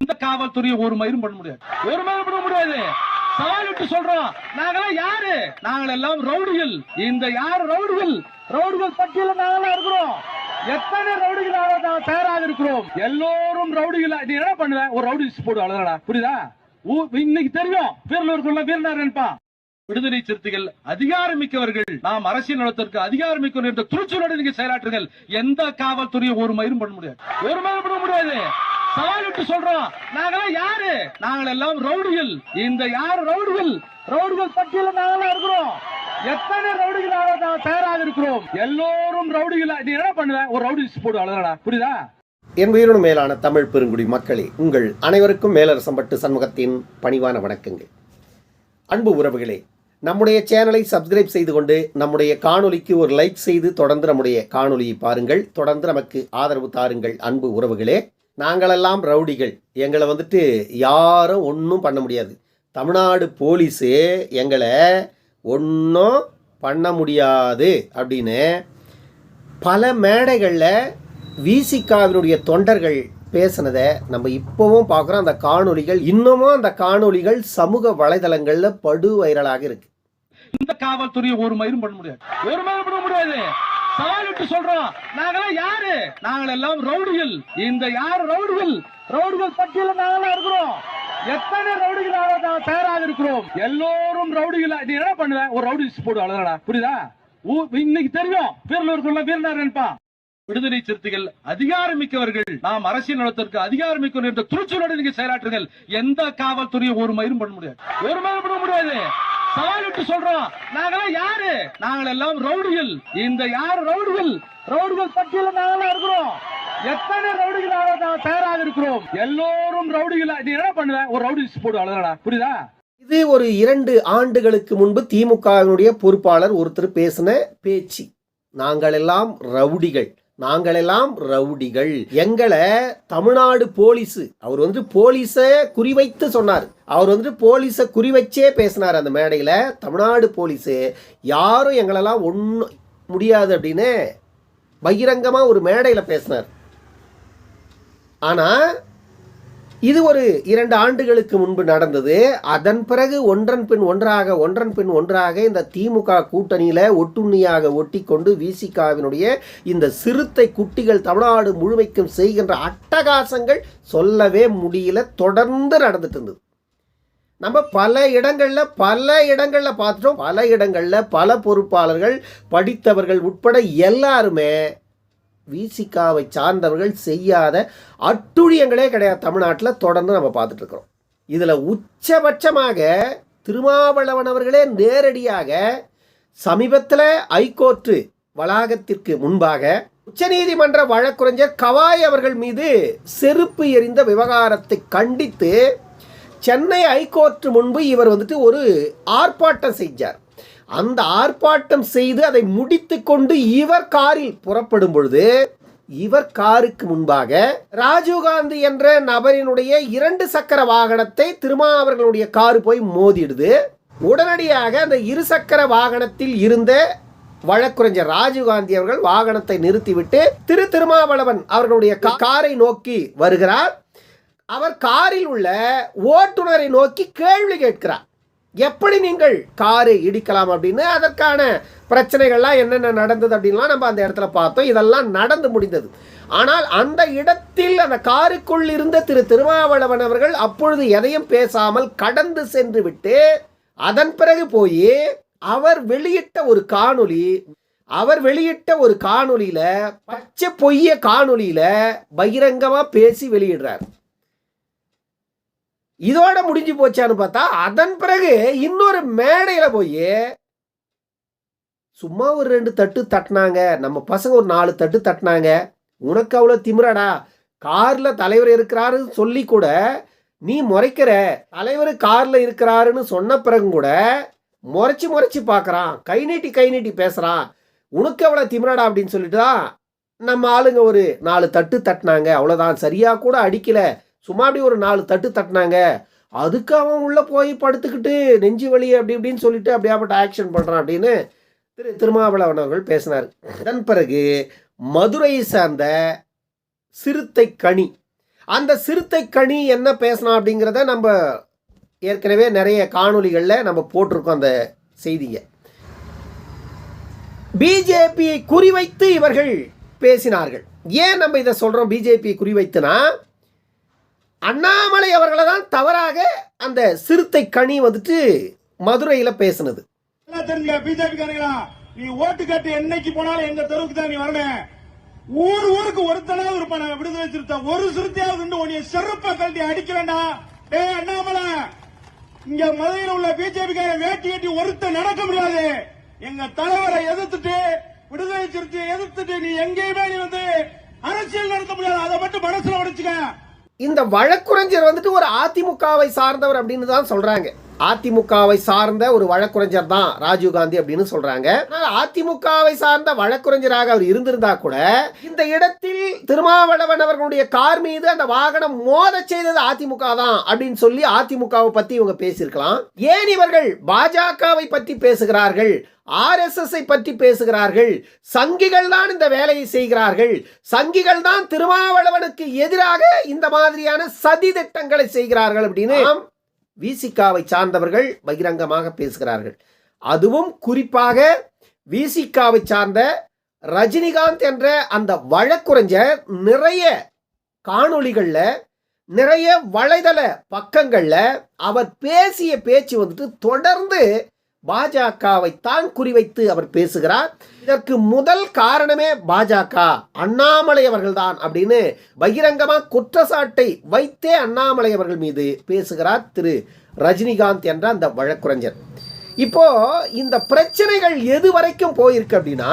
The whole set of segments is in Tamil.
இந்த காவல்துறையை ஒரு மயிரும் பண்ண முடியாது. ஒரு மயிரும் பண்ண முடியாது. சவால் விட்டு சொல்றோம். நாங்களாம் யாரு? நாங்கள் எல்லாம் ரவுடிகள். இந்த யார் ரவுடிகள்? ரவுடிகள் பட்டியல நாங்கெல்லாம் இருக்கிறோம். எத்தனை ரவுடிகளாக நாங்கள் தயாராக இருக்கிறோம் எல்லோரும் ரவுடிகளா நீ என்ன பண்ணுவ? ஒரு ரவுடி போடு அவ்வளவுதாடா புரியுதா? இன்னைக்கு தெரியும். வீரலூருக்குள்ள வீரனார் நினைப்பா. விடுதலை சிறுத்தைகள் அதிகாரமிக்கவர்கள். நாம் அரசியல் நலத்திற்கு அதிகாரமிக்கவர் என்ற துணிச்சலோடு நீங்க செயலாற்றுங்கள். எந்த காவல்துறையை ஒரு மயிரும் பண்ண முடியாது. ஒரு மயிரும் பண்ண முடியாது. சவாலிட்டு சொல்றோம் நாங்களாம் யாரு? நாங்கள் எல்லாம் ரவுடிகள். இந்த யார் ரவுடிகள்? ரவுடிகள் பட்டியல நாங்களா இருக்கிறோம். எத்தனை ரவுடிகளாக நாங்கள் தயாராக இருக்கிறோம் எல்லோரும் ரவுடிகளா நீ என்ன பண்ணுவ? ஒரு ரவுடி போடு அவ்வளவுதாடா புரியுதா? என் உயிரினும் மேலான தமிழ் பெருங்குடி மக்களே உங்கள் அனைவருக்கும் மேலரசம்பட்டு சண்முகத்தின் பணிவான வணக்கங்கள். அன்பு உறவுகளே நம்முடைய சேனலை சப்ஸ்கிரைப் செய்து கொண்டு நம்முடைய காணொலிக்கு ஒரு லைக் செய்து தொடர்ந்து நம்முடைய காணொலியை பாருங்கள். தொடர்ந்து நமக்கு ஆதரவு தாருங்கள் அன்பு உறவுகளே. நாங்களெல்லாம் ரவுடிகள். எங்களை வந்துட்டு யாரும் ஒன்றும் பண்ண முடியாது. தமிழ்நாடு போலீஸு எங்களை ஒன்றும் பண்ண முடியாது அப்படின்னு பல மேடைகளில் விசிகாவினுடைய தொண்டர்கள் பேசினதை நம்ம இப்போவும் பார்க்குறோம். அந்த காணொளிகள் இன்னமும் அந்த காணொலிகள் சமூக வலைதளங்களில் படு வைரலாக இருக்கு. இந்த காவல்துறையை ஒரு மயிரும் பண்ண முடியாது. ஒரு மயிரும் பண்ண முடியாது. சவாலிட்டு சொல்றோம். நாங்களா யாரு? நாங்கள் எல்லாம் ரவுடிகள். இந்த யார் ரவுடிகள்? ரவுடிகள் பட்டியல நாங்களா இருக்கிறோம். எத்தனை ரவுடிகளாக நாங்கள் தயாராக இருக்கிறோம் எல்லோரும் ரவுடிகளா நீ என்ன பண்ணுவ? ஒரு ரவுடி போடு அவ்வளவுதாடா புரியுதா? இன்னைக்கு தெரியும். வீரலூருக்குள்ள வீரனார் நினைப்பா. விடுதலை சிறுத்தைகள் அதிகாரமிக்கவர்கள். நாம் அரசியல் நலத்திற்கு அதிகாரமிக்கவர் என்ற துணிச்சலோடு நீங்க செயலாற்றுங்கள். எந்த காவல்துறையும் ஒரு மயிரும் பண்ண முடியாது. ஒரு மயிரும் பண்ண முடியாது. சவாலிட்டு சொல்றோம் நாங்களாம் யாரு? நாங்கள் எல்லாம் ரவுடிகள். இந்த யார் ரவுடிகள்? ரவுடிகள் பட்டியல நாங்கெல்லாம் இருக்கிறோம். எத்தனை ரவுடிகளாக நாங்கள் தயாராக இருக்கிறோம் எல்லோரும் ரவுடிகளா நீ என்ன பண்ணுவ? ஒரு ரவுடி போடு அவ்வளவுதாடா புரியுதா? இது ஒரு இரண்டு ஆண்டுகளுக்கு முன்பு திமுகவினுடைய பொறுப்பாளர் ஒருத்தர் பேசின பேச்சு. நாங்களெல்லாம் ரவுடிகள். நாங்களெல்லாம் ரவுடிகள். எங்களை தமிழ்நாடு போலீஸு. அவர் வந்து போலீஸை குறிவைத்து சொன்னார். அவர் வந்து போலீஸை குறிவச்சே பேசினார் அந்த மேடையில். தமிழ்நாடு போலீஸு யாரும் எங்களெல்லாம் ஒன்றும் முடியாது அப்படின்னு பகிரங்கமாக ஒரு மேடையில் பேசினார். ஆனால் இது ஒரு இரண்டு ஆண்டுகளுக்கு முன்பு நடந்தது. அதன் பிறகு ஒன்றன் பின் ஒன்றாக ஒன்றன் பின் ஒன்றாக இந்த திமுக கூட்டணியில் ஒட்டுண்ணியாக ஒட்டி கொண்டு விசிகாவினுடைய இந்த சிறுத்தை குட்டிகள் தமிழ்நாடு முழுமைக்கும் செய்கின்ற அட்டகாசங்கள் சொல்லவே முடியல. தொடர்ந்து நடந்துட்டு இருந்தது. நம்ம பல இடங்களில் பல இடங்களில் பார்த்துட்டோம். பல இடங்களில் பல பொறுப்பாளர்கள் படித்தவர்கள் உட்பட எல்லாருமே விசிகாவை சார்ந்தவர்கள் செய்யாத அட்டுழியங்களே கிடையாது. தமிழ்நாட்டில் தொடர்ந்து நம்ம பார்த்துட்டு இருக்கிறோம் இதில் உச்சபட்சமாக திருமாவளவன் அவர்களே நேரடியாக சமீபத்தில் ஐகோர்ட்டு வளாகத்திற்கு முன்பாக உச்சநீதிமன்ற வழக்குரைஞர் கவாய் அவர்கள் மீது செருப்பு எறிந்த விவகாரத்தை கண்டித்து சென்னை ஐகோர்ட்டு முன்பு இவர் வந்துட்டு ஒரு ஆர்ப்பாட்டம் செஞ்சார். அந்த ஆர்ப்பாட்டம் செய்து அதை முடித்து கொண்டு இவர் காரில் புறப்படும் பொழுது இவர் காருக்கு முன்பாக ராஜீவ்காந்தி என்ற நபரினுடைய இரண்டு சக்கர வாகனத்தை திருமா அவர்களுடைய காரு போய் மோதிடுது. உடனடியாக அந்த இருசக்கர வாகனத்தில் இருந்த வழக்குரைஞர் ராஜீவ்காந்தி அவர்கள் வாகனத்தை நிறுத்திவிட்டு திரு திருமாவளவன் அவர்களுடைய காரை நோக்கி வருகிறார். அவர் காரில் உள்ள ஓட்டுநரை நோக்கி கேள்வி கேட்கிறார். எப்படி நீங்கள் காரை இடிக்கலாம் அப்படின்னு அதற்கான பிரச்சனைகள்லாம் என்னென்ன நடந்தது அப்படின்லாம் நம்ம அந்த இடத்துல பார்த்தோம். இதெல்லாம் நடந்து முடிந்தது. ஆனால் அந்த இடத்தில் அந்த காருக்குள் இருந்த திரு திருமாவளவன் அவர்கள் அப்பொழுது எதையும் பேசாமல் கடந்து சென்று விட்டு அதன் பிறகு போய் அவர் வெளியிட்ட ஒரு காணொளி அவர் வெளியிட்ட ஒரு காணொளியில பச்சை பொய்ய காணொளியில பகிரங்கமா பேசி வெளியிடுறார். இதோட முடிஞ்சு போச்சான்னு பார்த்தா அதன் பிறகு இன்னொரு மேடையில் போய் சும்மா ஒரு ரெண்டு தட்டு தட்டினாங்க. நம்ம பசங்க ஒரு நாலு தட்டு தட்டினாங்க. உனக்கு அவ்வளோ திமிரடா? காரில் தலைவர் இருக்கிறாருன்னு சொல்லி கூட நீ முறைக்கிற. தலைவர் காரில் இருக்கிறாருன்னு சொன்ன பிறகு கூட முறைச்சி முறைச்சி பார்க்குறான் கை நீட்டி கை நீட்டி பேசுகிறான் உனக்கு எவ்வளோ திமிரடா? அப்படின்னு சொல்லிட்டு தான் நம்ம ஆளுங்க ஒரு நாலு தட்டு தட்டினாங்க. அவ்வளோதான் சரியாக கூட அடிக்கலை. சும்மா அப்படி ஒரு நாலு தட்டு தட்டினாங்க. அதுக்கு அவன் உள்ளே போய் படுத்துக்கிட்டு நெஞ்சு வலி அப்படி இப்படின்னு சொல்லிட்டு அப்படியாப்பட்ட ஆக்ஷன் பண்ணுறான் அப்படின்னு திரு திருமாவளவன் அவர்கள் பேசினார். அதன் பிறகு மதுரையை சார்ந்த சிறுத்தை கனி. அந்த சிறுத்தை கனி என்ன பேசினா அப்படிங்கிறத நம்ம ஏற்கனவே நிறைய காணொளிகளில் நம்ம போட்டிருக்கோம் அந்த செய்தியை. பிஜேபியை குறிவைத்து இவர்கள் பேசினார்கள். ஏன் நம்ம இதை சொல்கிறோம் பிஜேபியை குறிவைத்துனா அண்ணாமலை அவர்களை தான் தவறாக அந்த சிறுத்தை கனி வந்துட்டு மதுரையில் பேசுனது. நீ ஓட்டு கட்டு என்னைக்கு போனாலும் எங்க தெருவுக்கு தான் நீ வரணும் ஊர் ஊருக்கு ஒருத்தனாவது இருப்பான விடுதலை சிறுத்தை. ஒரு சிறுத்தையாவது உன்னைய செருப்பை கழட்டி அடிக்கலண்டா டேய் அண்ணாமலை இங்க மதுரையில் உள்ள பிஜேபி காரன் வேட்டி கட்டி ஒருத்தன் நடக்க முடியாது. எங்க தலைவரை எதிர்த்துட்டு விடுதலை சிறுத்தையை எதிர்த்துட்டு நீ எங்கேயுமே நீ வந்து அரசியல் நடத்த முடியாது. அதை மட்டும் மனசுல உடைச்சுக்க. இந்த வழக்குரைஞர் வந்துட்டு ஒரு அதிமுகவை சார்ந்தவர் அப்படின்னு தான் சொல்றாங்க. அதிமுகவை சார்ந்த ஒரு வழக்குரைஞர் தான் ராஜீவ்காந்தி அப்படின்னு சொல்றாங்க. ஆனால் அதிமுகவை சார்ந்த வழக்குரைஞராக அவர் இருந்திருந்தா கூட இந்த இடத்தில் திருமாவளவன் அவர்களுடைய கார் மீது அந்த வாகனம் மோத செய்தது அதிமுக தான் அப்படின்னு சொல்லி அதிமுகவை பத்தி இவங்க பேசியிருக்கலாம். ஏன் இவர்கள் பாஜகவை பற்றி பேசுகிறார்கள்? ஆர்எஸ்எஸ்ஐ பற்றி பேசுகிறார்கள்? சங்கிகள் தான் இந்த வேலையை செய்கிறார்கள். சங்கிகள் தான் திருமாவளவனுக்கு எதிராக இந்த மாதிரியான சதி திட்டங்களை செய்கிறார்கள் அப்படின்னு விசிகாவை சார்ந்தவர்கள் பகிரங்கமாக பேசுகிறார்கள். அதுவும் குறிப்பாக விசிகாவை சார்ந்த ரஜினிகாந்த் என்ற அந்த வழக்குரைஞர் நிறைய காணொளிகளில் நிறைய வலைதள பக்கங்களில் அவர் பேசிய பேச்சு வந்துட்டு தொடர்ந்து பாஜகவை தான் குறிவைத்து அவர் பேசுகிறார். இதற்கு முதல் காரணமே பாஜக. அண்ணாமலை அவர்கள்தான் அப்படின்னு பகிரங்கமாக குற்றச்சாட்டை வைத்தே அண்ணாமலை அவர்கள் மீது பேசுகிறார் திரு ரஜினிகாந்த் என்ற அந்த வழக்குரைஞர். இப்போ இந்த பிரச்சனைகள் எது வரைக்கும் போயிருக்கு அப்படின்னா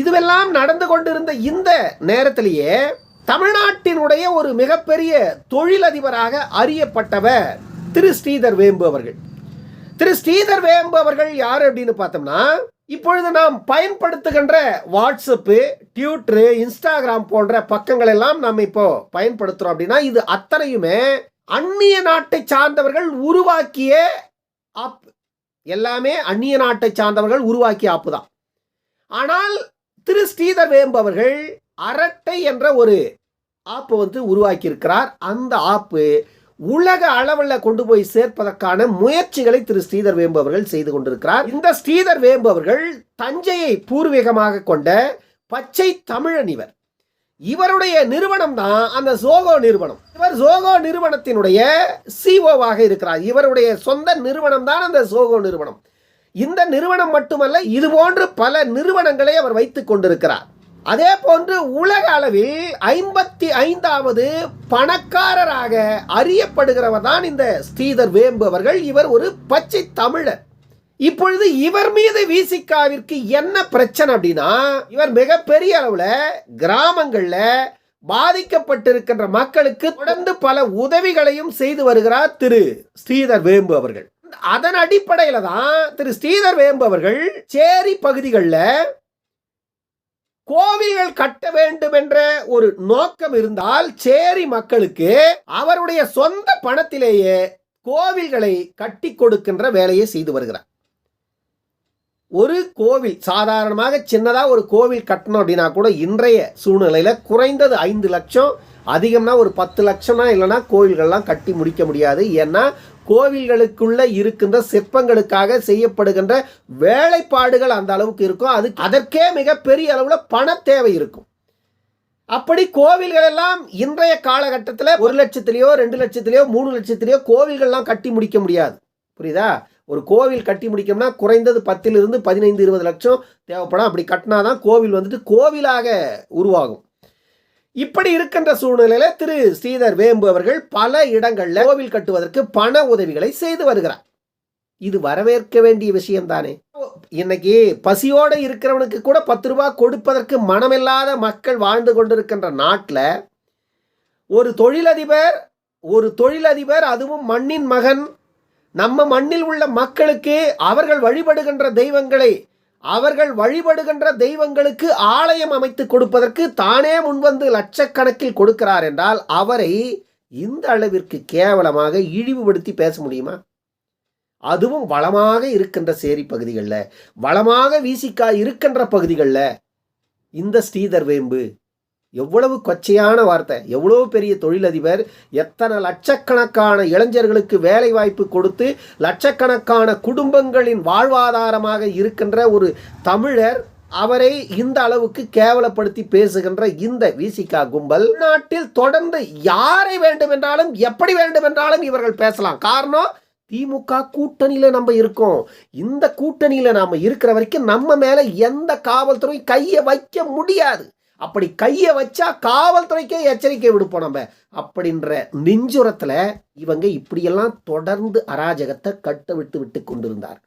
இதுவெல்லாம் நடந்து கொண்டிருந்த இந்த நேரத்திலேயே தமிழ்நாட்டினுடைய ஒரு மிகப்பெரிய தொழிலதிபராக அறியப்பட்டவர் திரு ஸ்ரீதர் வேம்பு அவர்கள். திரு ஸ்ரீதர் வேம்பு அவர்கள் யார் அப்படின்னு பார்த்தோம்னா இப்பொழுது நாம் பயன்படுத்துகின்ற வாட்ஸ்அப்பு ட்விட்டரு இன்ஸ்டாகிராம் போன்ற பக்கங்கள் எல்லாம் நாம் இப்போ பயன்படுத்துகிறோம் அப்படின்னா இது அத்தனையுமே அந்நிய நாட்டை சார்ந்தவர்கள் உருவாக்கிய ஆப் எல்லாமே அந்நிய நாட்டை சார்ந்தவர்கள் உருவாக்கிய ஆப்பு தான். ஆனால் திரு ஸ்ரீதர் வேம்பு அவர்கள் அரட்டை என்ற ஒரு ஆப்பு வந்து உருவாக்கியிருக்கிறார். அந்த ஆப்பு உலக அளவில் கொண்டு போய் சேர்ப்பதற்கான முயற்சிகளை திரு ஸ்ரீதர் வேம்பு அவர்கள் செய்து கொண்டிருக்கிறார். இந்த ஸ்ரீதர் வேம்பு அவர்கள் தஞ்சையை பூர்வீகமாக கொண்ட பச்சை தமிழன் இவர். இவருடைய நிறுவனம் தான் அந்த சோகோ நிறுவனம். இவர் சோகோ நிறுவனத்தினுடைய சிஓவாக இருக்கிறார். இவருடைய சொந்த நிறுவனம் தான் அந்த சோகோ நிறுவனம். இந்த நிறுவனம் மட்டுமல்ல இது போன்று பல நிறுவனங்களை அவர் வைத்துக் கொண்டிருக்கிறார். அதே போன்று உலக அளவில் ஐம்பத்தி ஐந்தாவது பணக்காரராக அறியப்படுகிறவர் தான் இந்த ஸ்ரீதர் வேம்பு அவர்கள். இவர் ஒரு பச்சை தமிழர். இப்பொழுது இவர் மீது விசிகாவிற்கு என்ன பிரச்சனை அப்படின்னா இவர் மிகப்பெரிய அளவில் கிராமங்களில் பாதிக்கப்பட்டிருக்கின்ற மக்களுக்கு தொடர்ந்து பல உதவிகளையும் செய்து வருகிறார் திரு ஸ்ரீதர் வேம்பு அவர்கள். அதன் அடிப்படையில் தான் திரு ஸ்ரீதர் வேம்பு அவர்கள் சேரி பகுதிகளில் கோவில்கள் கட்ட வேண்டும் என்ற ஒரு நோக்கம் இருந்தால் சேரி மக்களுக்கு அவருடைய சொந்த பணத்திலேயே கோவில்களை கட்டி கொடுக்கின்ற வேலையை செய்து வருகிறார். ஒரு கோவில் சாதாரணமாக சின்னதாக ஒரு கோவில் கட்டணும் அப்படின்னா கூட இன்றைய சூழ்நிலையில் குறைந்தது ஐந்து லட்சம் அதிகம்னா ஒரு பத்து லட்சம்னா இல்லைன்னா கோவில்கள்லாம் கட்டி முடிக்க முடியாது. ஏன்னா கோவில்களுக்குள்ள இருக்கின்ற சிற்பங்களுக்காக செய்யப்படுகின்ற வேலைப்பாடுகள் அந்த அளவுக்கு இருக்கும். அது அதற்கே மிகப்பெரிய அளவில் பண தேவை இருக்கும். அப்படி கோவில்கள் எல்லாம் இன்றைய காலகட்டத்தில் ஒரு லட்சத்திலேயோ ரெண்டு லட்சத்திலேயோ மூணு லட்சத்திலேயோ கோவில்கள்லாம் கட்டி முடிக்க முடியாது. புரியுதா? ஒரு கோவில் கட்டி முடிக்கணும்னா குறைந்தது பத்திலிருந்து பதினைந்து இருபது லட்சம் தேவைப்படும். அப்படி கட்டினா தான் கோவில் வந்துட்டு கோவிலாக உருவாகும். இப்படி இருக்கின்ற சூழ்நிலையில திரு ஸ்ரீதர் வேம்பு அவர்கள் பல இடங்கள்ல கோவில் கட்டுவதற்கு பண உதவிகளை செய்து வருகிறார். இது வரவேற்க வேண்டிய விஷயம்தானே? இன்னைக்கு பசியோடு இருக்கிறவனுக்கு கூட பத்து ரூபாய் கொடுப்பதற்கு மனமில்லாத மக்கள் வாழ்ந்து கொண்டிருக்கின்ற நாட்டில் ஒரு தொழிலதிபர் ஒரு தொழிலதிபர் அதுவும் மண்ணின் மகன் நம்ம மண்ணில் உள்ள மக்களுக்கு அவர்கள் வழிபடுகின்ற தெய்வங்களை அவர்கள் வழிபடுகின்ற தெய்வங்களுக்கு ஆலயம் அமைத்து கொடுப்பதற்கு தானே முன்வந்து லட்சக்கணக்கில் கொடுக்கிறார் என்றால் அவரை இந்த அளவிற்கு கேவலமாக இழிவுபடுத்தி பேச முடியுமா? அதுவும் வளமாக இருக்கின்ற சேரி பகுதிகளில் வளமாக வீசிக்கா இருக்கின்ற பகுதிகளில் இந்த ஸ்ரீதர் வேம்பு எவ்வளவு கொச்சையான வார்த்தை எவ்வளோ பெரிய தொழிலதிபர் எத்தனை லட்சக்கணக்கான இளைஞர்களுக்கு வேலை வாய்ப்பு கொடுத்து லட்சக்கணக்கான குடும்பங்களின் வாழ்வாதாரமாக இருக்கின்ற ஒரு தமிழர் அவரை இந்த அளவுக்கு கேவலப்படுத்தி பேசுகின்ற இந்த விசிகா கும்பல் நாட்டில் தொடர்ந்து யாரை வேண்டுமென்றாலும் எப்படி வேண்டுமென்றாலும் இவர்கள் பேசலாம். காரணம் திமுக கூட்டணியில் நம்ம இருக்கோம். இந்த கூட்டணியில் நாம் இருக்கிற வரைக்கும் நம்ம மேலே எந்த காவல்துறை கையை வைக்க முடியாது. அப்படி கையை வச்சா காவல்துறைக்கே எச்சரிக்கை விடுப்போம் நம்ம. அப்படின்ற நெஞ்சுரத்தில் இவங்க இப்படியெல்லாம் தொடர்ந்து அராஜகத்தை கட்ட விட்டு விட்டு கொண்டிருந்தார்கள்.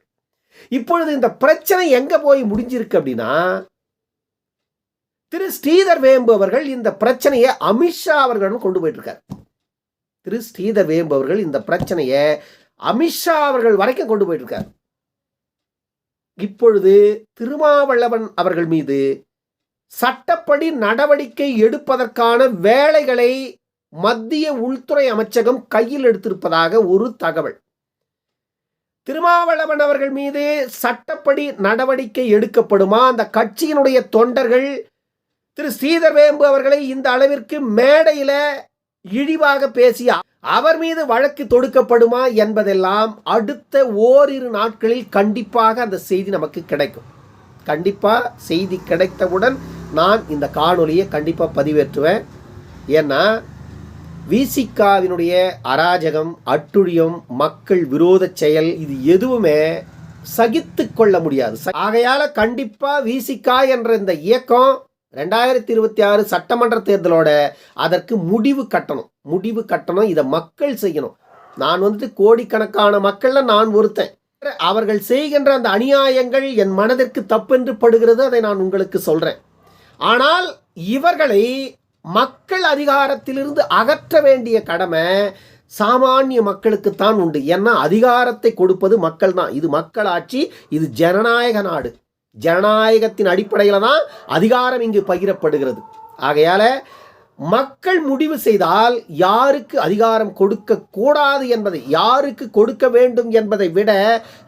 இப்பொழுது இந்த பிரச்சனை எங்கே போய் முடிஞ்சிருக்கு அப்படின்னா திரு ஸ்ரீதர் வேம்பு அவர்கள் இந்த பிரச்சனையை அமித்ஷா அவர்களிடம் கொண்டு போயிட்டு இருக்கார் திரு ஸ்ரீதர் வேம்பு அவர்கள் இந்த பிரச்சனையை அமித்ஷா அவர்கள் வரைக்கும் கொண்டு போயிட்டு இருக்கார் இப்பொழுது திருமாவளவன் அவர்கள் மீது சட்டப்படி நடவடிக்கை எடுப்பதற்கான வேலைகளை மத்திய உள்துறை அமைச்சகம் கையில் எடுத்திருப்பதாக ஒரு தகவல். திருமாவளவன் அவர்கள் மீது சட்டப்படி நடவடிக்கை எடுக்கப்படுமா? அந்த கட்சியினுடைய தொண்டர்கள் திரு. ஸ்ரீதர் வேம்பு அவர்களை இந்த அளவிற்கு மேடையில இழிவாக பேசிய? அவர் மீது வழக்கு தொடுக்கப்படுமா என்பதெல்லாம் அடுத்த ஓரிரு நாட்களில் கண்டிப்பாக அந்த செய்தி நமக்கு கிடைக்கும். கண்டிப்பாக செய்தி கிடைத்தவுடன் நான் இந்த காணொலியை கண்டிப்பாக பதிவேற்றுவேன். ஏன்னா விசிகாவினுடைய அராஜகம் அட்டுழியம் மக்கள் விரோத செயல் இது எதுவுமே சகித்து கொள்ள முடியாது. ஆகையால் கண்டிப்பாக விசிகா என்ற இந்த இயக்கம் ரெண்டாயிரத்தி இருபத்தி ஆறு சட்டமன்ற தேர்தலோட அதற்கு முடிவு கட்டணும். முடிவு கட்டணும் இதை மக்கள் செய்யணும். நான் வந்துட்டு கோடிக்கணக்கான மக்களில் நான் ஒருத்தன். அவர்கள் செய்கின்ற அந்த அநியாயங்கள் என் மனதிற்கு தப்பென்று படுகிறது அதை நான் உங்களுக்கு சொல்றேன். ஆனால் இவர்களை மக்கள் அதிகாரத்திலிருந்து அகற்ற வேண்டிய கடமை சாமானிய மக்களுக்குத்தான் உண்டு. ஏன்னா அதிகாரத்தை கொடுப்பது மக்கள் தான். இது மக்களாட்சி இது ஜனநாயக நாடு. ஜனநாயகத்தின் அடிப்படையில் தான் அதிகாரம் இங்கு பகிரப்படுகிறது. ஆகையால் மக்கள் முடிவு செய்தால் யாருக்கு அதிகாரம் கொடுக்க கூடாது என்பதை யாருக்கு கொடுக்க வேண்டும் என்பதை விட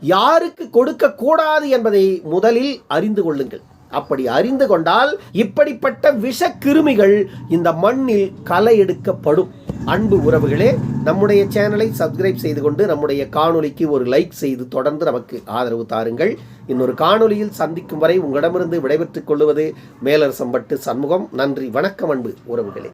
யாருக்கு கொடுக்க கூடாது என்பதை முதலில் அறிந்து கொள்ளுங்கள். அப்படி அறிந்து கொண்டால் இப்படிப்பட்ட விஷ கிருமிகள் இந்த மண்ணில் களை எடுக்கப்படும் அன்பு உறவுகளே நம்முடைய சேனலை சப்ஸ்கிரைப் செய்து கொண்டு நம்முடைய காணொலிக்கு ஒரு லைக் செய்து தொடர்ந்து நமக்கு ஆதரவு தாருங்கள். இன்னொரு காணொலியில் சந்திக்கும் வரை உங்களிடமிருந்து விடைபெற்றுக் கொள்வது மேலரசம்பட்டு சண்முகம். நன்றி வணக்கம் அன்பு உறவுகளே.